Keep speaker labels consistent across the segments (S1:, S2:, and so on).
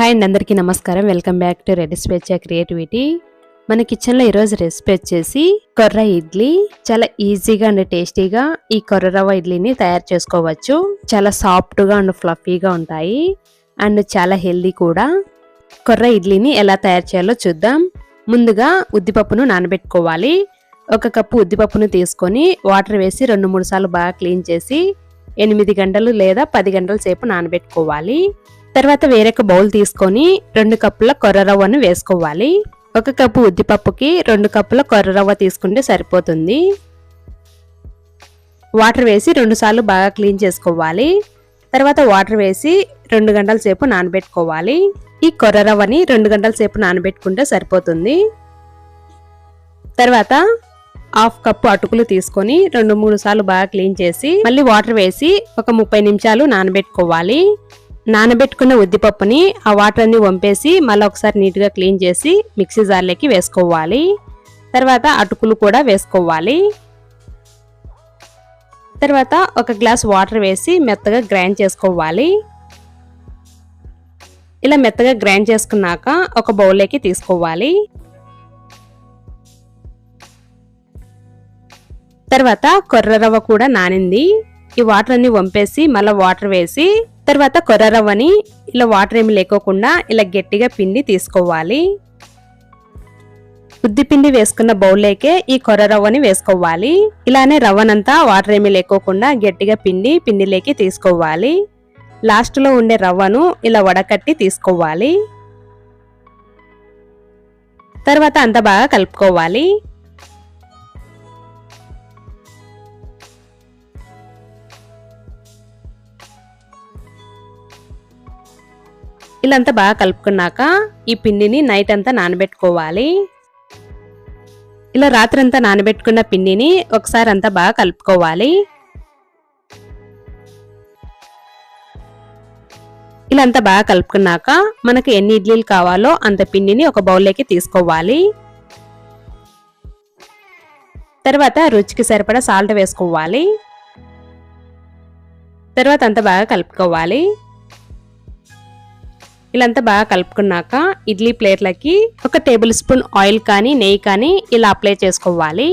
S1: Hi అండి అందరికీ నమస్కారం. వెల్కమ్ బ్యాక్ టు రెడ్ స్పేచా క్రియేటివిటీ. మన కిచెన్లో ఈరోజు రెసిపీ వచ్చేసి కొర్ర ఇడ్లీ. చాలా ఈజీగా అండ్ టేస్టీగా ఈ కొర్ర రవ్వ ఇడ్లీని తయారు చేసుకోవచ్చు. చాలా సాఫ్ట్గా అండ్ ఫ్లఫీగా ఉంటాయి. అండ్ చాలా హెల్దీ కూడా. కొర్ర ఇడ్లీని ఎలా తయారు చేయాలో చూద్దాం. ముందుగా ఉద్దిపప్పును నానబెట్టుకోవాలి. ఒక కప్పు ఉద్దిపప్పును తీసుకొని వాటర్ వేసి రెండు మూడు సార్లు బాగా క్లీన్ చేసి ఎనిమిది గంటలు లేదా పది గంటల సేపు నానబెట్టుకోవాలి. తర్వాత వేరొక బౌల్ తీసుకొని రెండు కప్పుల కొర్ర రవ్వను వేసుకోవాలి. ఒక కప్పు ఉద్దిపప్పుకి రెండు కప్పుల కొర్ర రవ్వ తీసుకుంటే సరిపోతుంది. వాటర్ వేసి రెండు సార్లు బాగా క్లీన్ చేసుకోవాలి. తర్వాత వాటర్ వేసి రెండు గంటల సేపు నానబెట్టుకోవాలి. ఈ కొర్ర రవ్వని రెండు గంటల సేపు నానబెట్టుకుంటే సరిపోతుంది. తర్వాత హాఫ్ కప్పు అటుకులు తీసుకొని రెండు మూడు సార్లు బాగా క్లీన్ చేసి మళ్ళీ వాటర్ వేసి ఒక ముప్పై నిమిషాలు నానబెట్టుకోవాలి. నానబెట్టుకున్న ఉద్దిపప్పుని ఆ వాటర్ అన్ని వంపేసి మళ్ళీ ఒకసారి నీట్గా క్లీన్ చేసి మిక్సీ జార్లోకి వేసుకోవాలి. తర్వాత అటుకులు కూడా వేసుకోవాలి. తర్వాత ఒక గ్లాస్ వాటర్ వేసి మెత్తగా గ్రైండ్ చేసుకోవాలి. ఇలా మెత్తగా గ్రైండ్ చేసుకున్నాక ఒక బౌల్లోకి తీసుకోవాలి. తర్వాత కొర్ర రవ్వ కూడా నానింది. ఈ వాటర్ అన్ని వంపేసి మళ్ళీ వాటర్ వేసి తర్వాత కొర్ర రవ్వని ఇలా వాటర్ ఏమి లేకోకుండా ఇలా గట్టిగా పిండి తీసుకోవాలి. ఉద్ది పిండి వేసుకున్న బౌల్లోకే ఈ కొర్ర రవ్వని వేసుకోవాలి. ఇలానే రవ్వనంతా వాటర్ ఏమి లేకోకుండా గట్టిగా పిండి పిండిలోకి తీసుకోవాలి. లాస్ట్లో ఉండే రవ్వను ఇలా వడకట్టి తీసుకోవాలి. తర్వాత అంత బాగా కలుపుకోవాలి. ఇలా అంతా బాగా కలుపుకున్నాక ఈ పిండిని నైట్ అంతా నానబెట్టుకోవాలి. ఇలా రాత్రంతా నానబెట్టుకున్న పిండిని ఒకసారి అంతా బాగా కలుపుకోవాలి. ఇలా అంతా బాగా కలుపుకున్నాక మనకు ఎన్ని ఇడ్లీలు కావాలో అంత పిండిని ఒక బౌల్లోకి తీసుకోవాలి. తర్వాత రుచికి సరిపడా సాల్ట్ వేసుకోవాలి. తర్వాత అంతా బాగా కలుపుకోవాలి. ఇలాంతా బాగా కలుపుకున్నాక ఇడ్లీ ప్లేట్లకి ఒక టేబుల్ స్పూన్ ఆయిల్ కానీ నెయ్యి కానీ ఇలా అప్లై చేసుకోవాలి.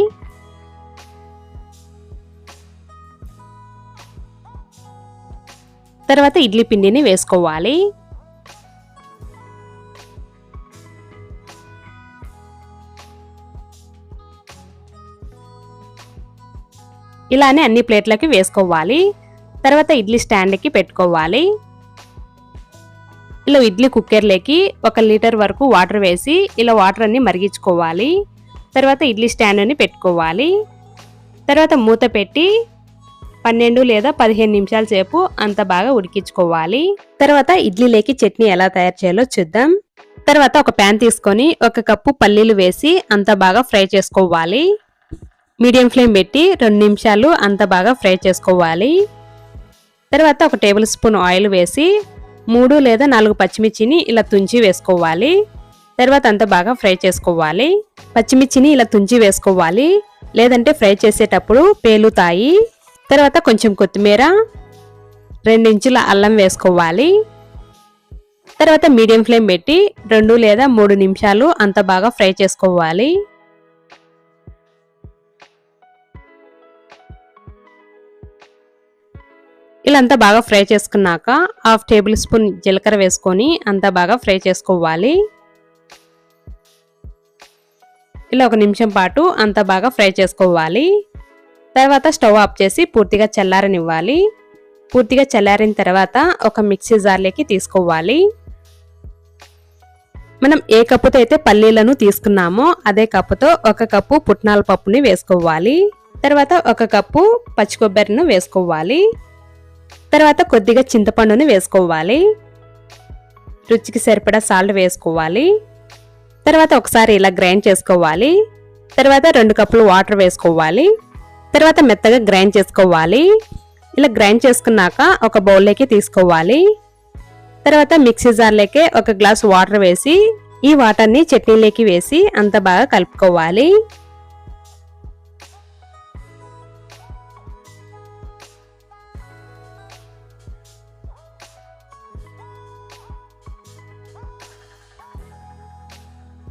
S1: తర్వాత ఇడ్లీ పిండిని వేసుకోవాలి. ఇలానే అన్ని ప్లేట్లకి వేసుకోవాలి. తర్వాత ఇడ్లీ స్టాండ్కి పెట్టుకోవాలి. ఇలా ఇడ్లీ కుక్కర్లోకి ఒక లీటర్ వరకు వాటర్ వేసి ఇలా వాటర్ అన్ని మరిగించుకోవాలి. తర్వాత ఇడ్లీ స్టాండ్ అని పెట్టుకోవాలి. తర్వాత మూత పెట్టి పన్నెండు లేదా పదిహేను నిమిషాల సేపు అంత బాగా ఉడికించుకోవాలి. తర్వాత ఇడ్లీలోకి చట్నీ ఎలా తయారు చేయాలో చూద్దాం. తర్వాత ఒక ప్యాన్ తీసుకొని ఒక కప్పు పల్లీలు వేసి అంత బాగా ఫ్రై చేసుకోవాలి. మీడియం ఫ్లేమ్ పెట్టి రెండు నిమిషాలు అంత బాగా ఫ్రై చేసుకోవాలి. తర్వాత ఒక టేబుల్ స్పూన్ ఆయిల్ వేసి మూడు లేదా నాలుగు పచ్చిమిర్చిని ఇలా తుంచి వేసుకోవాలి. తర్వాత అంతా బాగా ఫ్రై చేసుకోవాలి. పచ్చిమిర్చిని ఇలా తుంచి వేసుకోవాలి. లేదంటే ఫ్రై చేసేటప్పుడు పేలుతాయి. తర్వాత కొంచెం కొత్తిమీర రెండించుల అల్లం వేసుకోవాలి. తర్వాత మీడియం ఫ్లేమ్ పెట్టి రెండు లేదా మూడు నిమిషాలు అంత బాగా ఫ్రై చేసుకోవాలి. ఇలా అంతా బాగా ఫ్రై చేసుకున్నాక హాఫ్ టేబుల్ స్పూన్ జీలకర్ర వేసుకొని అంతా బాగా ఫ్రై చేసుకోవాలి. ఇలా ఒక నిమిషం పాటు అంతా బాగా ఫ్రై చేసుకోవాలి. తర్వాత స్టవ్ ఆఫ్ చేసి పూర్తిగా చల్లారనివ్వాలి. పూర్తిగా చల్లారిన తర్వాత ఒక మిక్సీ జార్లోకి తీసుకోవాలి. మనం ఏ కప్పుతో అయితే పల్లీలను తీసుకున్నామో అదే కప్పుతో ఒక కప్పు పుట్నాల పప్పుని వేసుకోవాలి. తర్వాత ఒక కప్పు పచ్చి కొబ్బరిను వేసుకోవాలి. తర్వాత కొద్దిగా చింతపండుని వేసుకోవాలి. రుచికి సరిపడా సాల్ట్ వేసుకోవాలి. తర్వాత ఒకసారి ఇలా గ్రైండ్ చేసుకోవాలి. తర్వాత రెండు కప్పులు వాటర్ వేసుకోవాలి. తర్వాత మెత్తగా గ్రైండ్ చేసుకోవాలి. ఇలా గ్రైండ్ చేసుకున్నాక ఒక బౌల్లోకి తీసుకోవాలి. తర్వాత మిక్సీ జార్లోకి ఒక గ్లాస్ వాటర్ వేసి ఈ వాటర్ని చట్నీలోకి వేసి అంత బాగా కలుపుకోవాలి.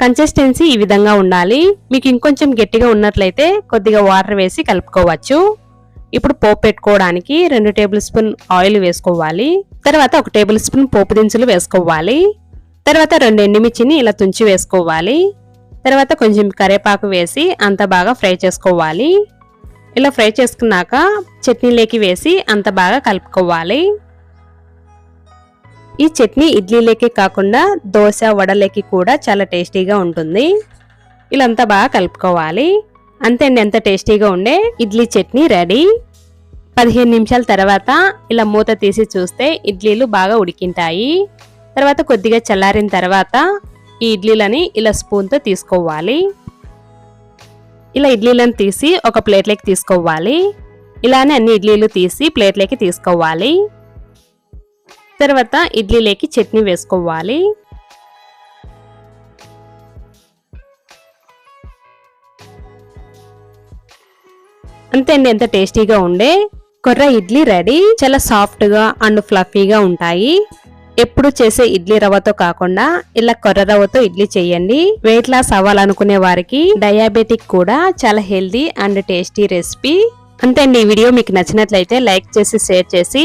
S1: కన్సిస్టెన్సీ ఈ విధంగా ఉండాలి. మీకు ఇంకొంచెం గట్టిగా ఉన్నట్లయితే కొద్దిగా వాటర్ వేసి కలుపుకోవచ్చు. ఇప్పుడు పోపు పెట్టుకోవడానికి రెండు టేబుల్ స్పూన్ ఆయిల్ వేసుకోవాలి. తర్వాత ఒక టేబుల్ స్పూన్ పోపు దినుసులు వేసుకోవాలి. తర్వాత రెండు ఎండుమిర్చిని ఇలా తుంచి వేసుకోవాలి. తర్వాత కొంచెం కరివేపాకు వేసి అంత బాగా ఫ్రై చేసుకోవాలి. ఇలా ఫ్రై చేసుకున్నాక చట్నీలోకి వేసి అంత బాగా కలుపుకోవాలి. ఈ చట్నీ ఇడ్లీలోకి కాకుండా దోశ వడలేకి కూడా చాలా టేస్టీగా ఉంటుంది. ఇలా అంతా బాగా కలుపుకోవాలి. అంతే అండి ఎంత టేస్టీగా ఉండే ఇడ్లీ చట్నీ రెడీ. పదిహేను నిమిషాల తర్వాత ఇలా మూత తీసి చూస్తే ఇడ్లీలు బాగా ఉడికింటాయి. తర్వాత కొద్దిగా చల్లారిన తర్వాత ఈ ఇడ్లీలని ఇలా స్పూన్తో తీసుకోవాలి. ఇలా ఇడ్లీలను తీసి ఒక ప్లేట్లోకి తీసుకోవాలి. ఇలానే అన్ని ఇడ్లీలు తీసి ప్లేట్లోకి తీసుకోవాలి. తర్వాత ఇడ్లీలోకి చట్నీ వేసుకోవాలి. అంతే అండి ఎంత టేస్టీగా ఉండే. కొర్ర ఇడ్లీ రెడీ. చాలా సాఫ్ట్గా అండ్ ఫ్లఫీగా ఉంటాయి. ఎప్పుడు చేసే ఇడ్లీ రవ్వతో కాకుండా ఇలా కొర్ర రవ్వతో ఇడ్లీ చేయండి. వెయిట్ లాస్ అవ్వాలనుకునే వారికి డయాబెటిక్ కూడా చాలా హెల్దీ అండ్ టేస్టీ రెసిపీ. అంతే అండి ఈ వీడియో మీకు నచ్చినట్లయితే లైక్ చేసి షేర్ చేసి